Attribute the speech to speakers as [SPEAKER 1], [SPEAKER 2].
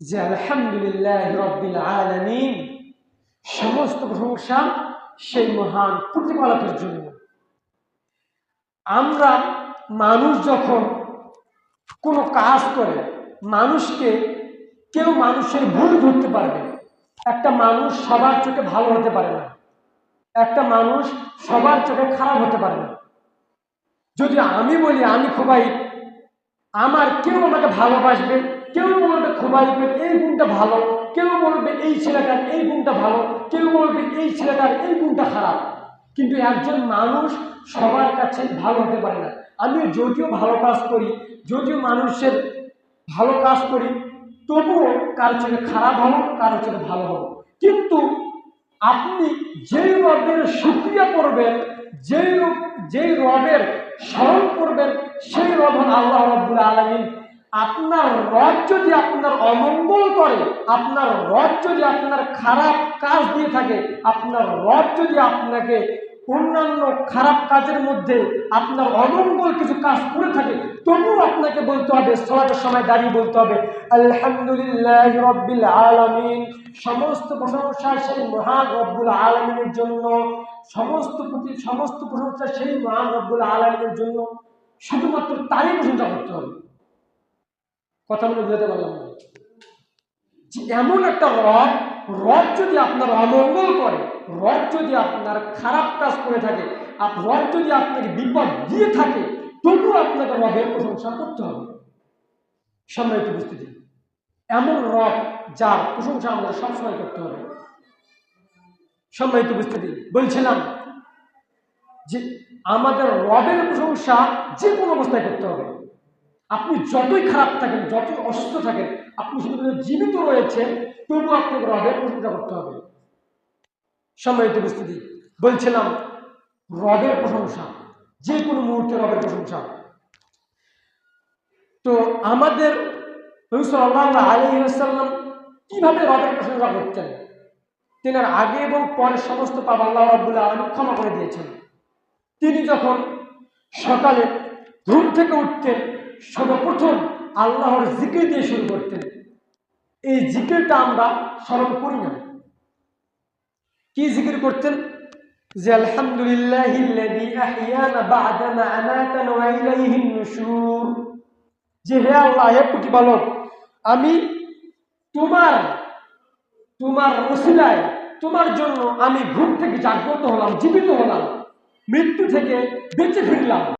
[SPEAKER 1] যে আলহামদুলিল্লাহ রব্বিল আলামিন, সমস্ত প্রশংসা সেই মহান প্রতিপালকের জন্য। আমরা মানুষ যখন কোনো কাজ করে, মানুষকে কেউ মানুষের ভুল ধরতে পারবে একটা মানুষ সবার চোখে ভালো হতে পারে না। একটা মানুষ সবার চোখে খারাপ হতে পারে না। যদি আমি বলি, আমি খোবাই আমার কেউ আমাকে ভালোবাসবে কেউ বলবে খোবাইবের এই গুণটা ভালো। কেউ বলবে এই ছেলেটার এই গুণটা ভালো। কেউ বলবে এই ছেলেটার এই গুণটা খারাপ। কিন্তু একজন মানুষ সবার কাছে ভালো হতে পারে না। আমি যদিও ভালো কাজ করি, যদিও মানুষের ভালো কাজ করি, তবুও কারও চোখে খারাপ হব, কারও চোখে ভালো হব। কিন্তু আপনি যেই রবের সুক্রিয়া করবেন, যেই যেই রবের স্মরণ করবেন, সেই রব আল্লাহ রব্বুল আলমিন। আপনার রথ যদি আপনার অমঙ্গল করে, আপনার রথ যদি আপনার খারাপ কাজ দিয়ে থাকে, আপনার রথ যদি আপনাকে অন্যান্য খারাপ কাজের মধ্যে আপনার অমঙ্গল কিছু কাজ করে থাকে, তবুও আপনাকে বলতে হবে সলাটের সময় দাঁড়িয়ে বলতে হবে, আলহামদুলিল্লাহ রব্বিল আলামিন। সমস্ত প্রশংসা সেই মহান রব্বুল আলমিনের জন্য, সমস্ত প্রতি, সমস্ত প্রশংসা সেই মহান রব্বুল আলমিনের জন্য, শুধুমাত্র তারই প্রশংসা করতে হবে। কথা বলে বুঝাতে পারলাম যে এমন একটা রব রব যদি আপনার অমঙ্গল করে, রব যদি আপনার খারাপ কাজ করে থাকে, আর রব যদি আপনাকে বিপদ দিয়ে থাকে, তবুও আপনাকে রবের প্রশংসা করতে হবে। সম্মানিত উপস্থিতি, এমন রব যার প্রশংসা আমরা সবসময় করতে হবে। সম্মানিত উপস্থিতি, বলছিলাম যে আমাদের রবের প্রশংসা যে কোনো অবস্থায় করতে হবে। আপনি যতই খারাপ থাকেন, যতই অসুস্থ থাকেন, আপনি শুধু জীবিত রয়েছে তবু আপনাকে রবের প্রশংসা করতে হবে। সম্মানিত উপস্থিতি, বলছিলাম, রবের প্রশংসা, যে কোনো মুহূর্তে রবের প্রশংসা। তো আমাদের আলিহাসাল্লাম কীভাবে রবের প্রশংসা করতেন? তেনার আগে এবং পরে সমস্ত পাপ আল্লাহ রব্বুল্লাহ আলম ক্ষমা করে দিয়েছেন। তিনি যখন সকালে ঘুম থেকে উঠতেন সর্বপ্রথম আল্লাহর জিকির দিয়ে শুরু করতেন এই জিকিরটা আমরা স্মরণ করি না। কি জিকির করতেন? যে আলহামদুলিল্লাহ যে হে আল্লাহ, হে প্রতিপালক, আমি তোমার তোমার রসিলায় তোমার জন্য আমি ঘুম থেকে জাগ্রত হলাম, জীবিত হলাম, মৃত্যু থেকে বেঁচে ফিরলাম।